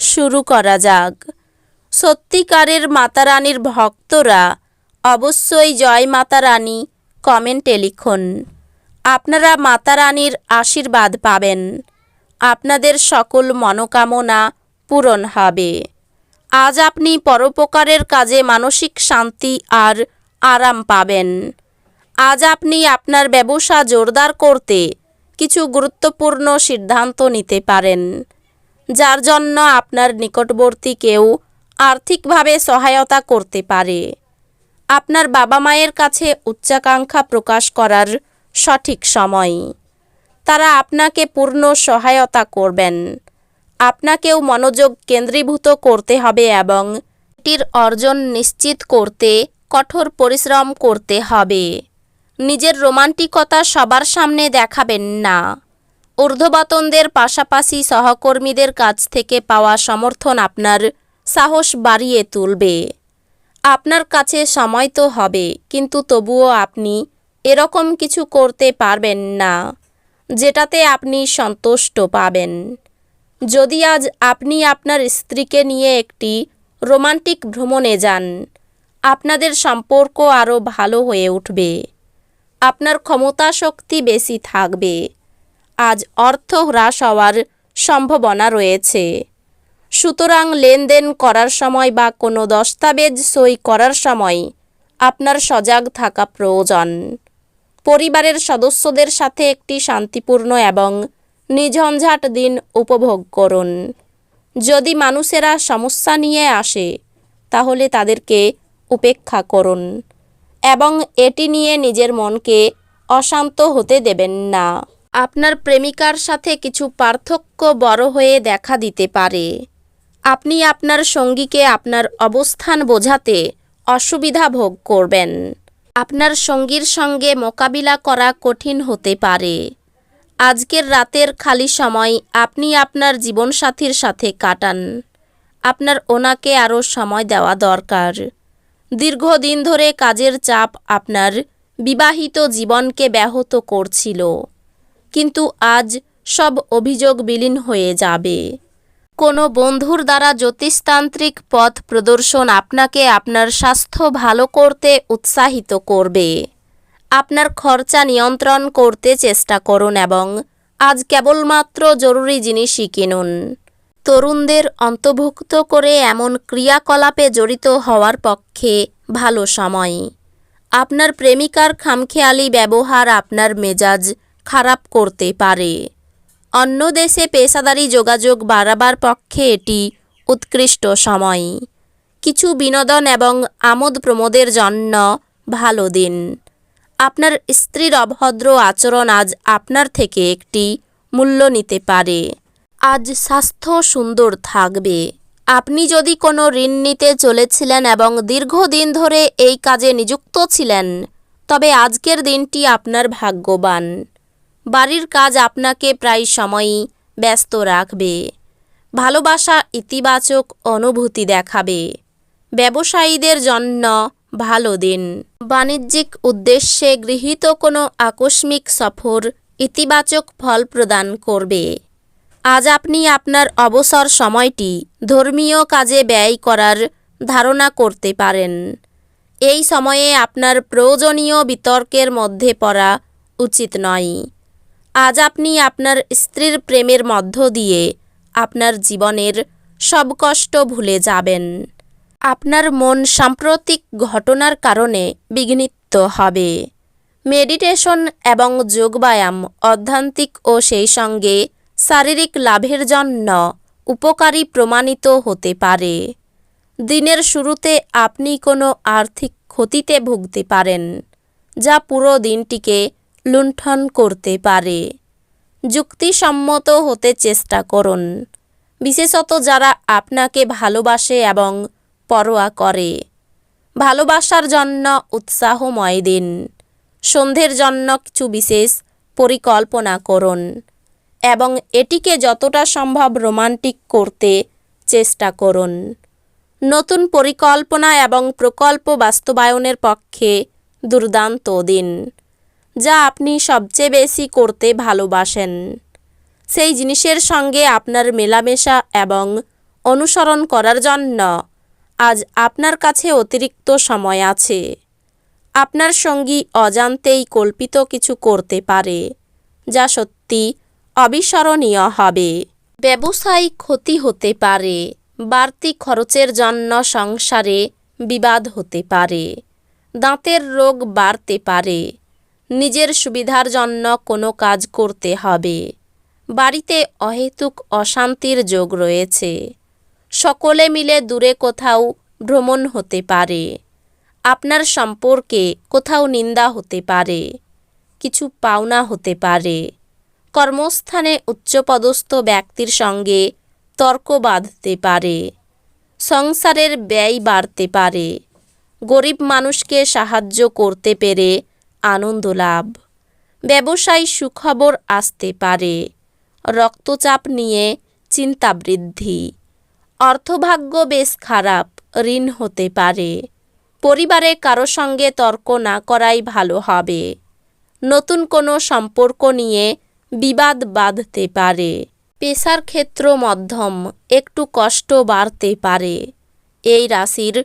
শুরু করা যাক। সত্যিকারের মাতারানীর ভক্তরা অবশ্যই জয় মাতা রানী কমেন্টে লিখুন। আপনারা মাতা রানীর আশীর্বাদ পাবেন। আপনাদের সকল মনোকামনা পূরণ হবে। আজ আপনি পরোপকারের কাজে মানসিক শান্তি আর আরাম পাবেন। আজ আপনি আপনার ব্যবসা জোরদার করতে কিছু গুরুত্বপূর্ণ সিদ্ধান্ত নিতে পারেন। যার জন্য আপনার নিকটবর্তী কেউ আর্থিকভাবে সহায়তা করতে পারে। আপনার বাবা মায়ের কাছে উচ্চাকাঙ্ক্ষা প্রকাশ করার সঠিক সময়। তারা আপনাকে পূর্ণ সহায়তা করবেন। আপনাকেও মনোযোগ কেন্দ্রীভূত করতে হবে এবং এটির অর্জন নিশ্চিত করতে, কঠোর পরিশ্রম করতে হবে। নিজের রোমান্টিকতা সবার সামনে দেখাবেন না। ঊর্ধ্ববতনদের পাশাপাশি সহকর্মীদের কাছ থেকে পাওয়া সমর্থন আপনার সাহস বাড়িয়ে তুলবে। আপনার কাছে সময় তো হবে, কিন্তু তবুও আপনি এরকম কিছু করতে পারবেন না, যেটাতে আপনি সন্তুষ্ট পাবেন। যদি আজ আপনি আপনার স্ত্রীকে নিয়ে একটি রোমান্টিক ভ্রমণে যান, আপনাদের সম্পর্ক আরও ভালো হয়ে উঠবে। আপনার ক্ষমতা শক্তি বেশি থাকবে। আজ অর্থ হ্রাস হওয়ার সম্ভাবনা রয়েছে। সুতরাং লেনদেন করার সময় বা কোনো দস্তাবেজ সই করার সময় আপনার সজাগ থাকা প্রয়োজন। পরিবারের সদস্যদের সাথে একটি শান্তিপূর্ণ এবং নিঝঞ্ঝাট দিন উপভোগ করুন। যদি মানুষেরা সমস্যা নিয়ে আসে, তাহলে তাদেরকে উপেক্ষা করুন এবং এটি নিয়ে নিজের মনকে অশান্ত হতে দেবেন না। আপনার প্রেমিকার সাথে কিছু পার্থক্য বড় হয়ে দেখা দিতে পারে। আপনি আপনার সঙ্গীকে আপনার অবস্থান বোঝাতে অসুবিধা ভোগ করবেন। আপনার সঙ্গীর সঙ্গে মোকাবিলা করা কঠিন হতে পারে। আজকের রাতের খালি সময় আপনি আপনার জীবনসাথীর সাথে কাটান। আপনার ওনাকে আরও সময় দেওয়া দরকার। দীর্ঘদিন ধরে কাজের চাপ আপনার বিবাহিত জীবনকে ব্যাহত করছিল। কিন্তু আজ সব অভিযোগ বিলীন হয়ে যাবে। কোনো বন্ধুর দ্বারা জ্যোতিষতান্ত্রিক পথ প্রদর্শন আপনাকে আপনার স্বাস্থ্য ভালো করতে উৎসাহিত করবে। আপনার খরচা নিয়ন্ত্রণ করতে চেষ্টা করুন এবং আজ কেবলমাত্র জরুরি জিনিসই কিনুন। তরুণদের অন্তর্ভুক্ত করে এমন ক্রিয়াকলাপে জড়িত হওয়ার পক্ষে ভালো সময়। আপনার প্রেমিকার খামখেয়ালি ব্যবহার আপনার মেজাজ খারাপ করতে পারে। অন্য দেশে পেশাদারি যোগাযোগ বাড়াবার পক্ষে এটি উৎকৃষ্ট সময়। কিছু বিনোদন এবং আমোদ প্রমোদের জন্য ভালো দিন। আপনার স্ত্রীর অভদ্র আচরণ আজ আপনার থেকে একটি মূল্য নিতে পারে। আজ স্বাস্থ্য সুন্দর থাকবে। আপনি যদি কোনো ঋণ নিতে চলেছিলেন এবং দীর্ঘদিন ধরে এই কাজে নিযুক্ত ছিলেন, তবে আজকের দিনটি আপনার ভাগ্যবান। বাড়ির কাজ আপনাকে প্রায় সময়ই ব্যস্ত রাখবে। ভালোবাসা ইতিবাচক অনুভূতি দেখাবে। ব্যবসায়ীদের জন্য ভালো দিন। বাণিজ্যিক উদ্দেশ্যে গৃহীত কোনো আকস্মিক সফর ইতিবাচক ফল প্রদান করবে। আজ আপনি আপনার অবসর সময়টি ধর্মীয় কাজে ব্যয় করার ধারণা করতে পারেন। এই সময়ে আপনার প্রয়োজনীয় বিতর্কের মধ্যে পড়া উচিত নয়। আজ আপনি আপনার স্ত্রীর প্রেমের মধ্য দিয়ে আপনার জীবনের সব কষ্ট ভুলে যাবেন। আপনার মন সাম্প্রতিক ঘটনার কারণে বিঘ্নিত হবে। মেডিটেশন এবং যোগব্যায়াম অধ্যান্তিক ও সেই সঙ্গে শারীরিক লাভের জন্য উপকারী প্রমাণিত হতে পারে। দিনের শুরুতে আপনি কোনো আর্থিক ক্ষতিতে ভুগতে পারেন, যা পুরো দিনটিকে লুণ্ঠন করতে পারে। যুক্তিসম্মত হতে চেষ্টা করুন। বিশেষত যারা আপনাকে ভালোবাসে এবং পরোয়া করে। ভালোবাসার জন্য উৎসাহময় দিন। সন্ধ্যের জন্য কিছু বিশেষ পরিকল্পনা করুন এবং এটিকে যতটা সম্ভব রোমান্টিক করতে চেষ্টা করুন। নতুন পরিকল্পনা এবং প্রকল্প বাস্তবায়নের পক্ষে দুর্দান্ত দিন। যা আপনি সবচেয়ে বেশি করতে ভালোবাসেন। সেই জিনিসের সঙ্গে আপনার মেলামেশা এবং অনুসরণ করার জন্য আজ আপনার কাছে অতিরিক্ত সময় আছে। আপনার সঙ্গী অজান্তেই কল্পিত কিছু করতে পারে, যা সত্যি অবিস্মরণীয় হবে। ব্যবসায়িক ক্ষতি হতে পারে, বাড়তি খরচের জন্য সংসারে বিবাদ হতে পারে, দাঁতের রোগ বাড়তে পারে নিজের সুবিধার জন্য কোনো কাজ করতে হবে। বাড়িতে অহেতুক অশান্তির যোগ রয়েছে। সকলে মিলে দূরে কোথাও ভ্রমণ হতে পারে। আপনার সম্পর্কে কোথাও নিন্দা হতে পারে। কিছু পাওনা হতে পারে। কর্মস্থানে উচ্চপদস্থ ব্যক্তির সঙ্গে তর্ক বাঁধতে পারে। সংসারের ব্যয় বাড়তে পারে। গরিব মানুষকে সাহায্য করতে পেরে আনন্দ লাভ ব্যবসায় সুখবর আসতে পারে। রক্তচাপ নিয়ে চিন্তা বৃদ্ধি অর্থভাগ্য বেশ খারাপ, ঋণ হতে পারে। পরিবারে কারও সঙ্গে তর্ক না করাই ভালো হবে। নতুন কোনো সম্পর্ক নিয়ে বিবাদ বাঁধতে পারে। পেশার ক্ষেত্র মধ্যম, একটু কষ্ট বাড়তে পারে। এই রাশির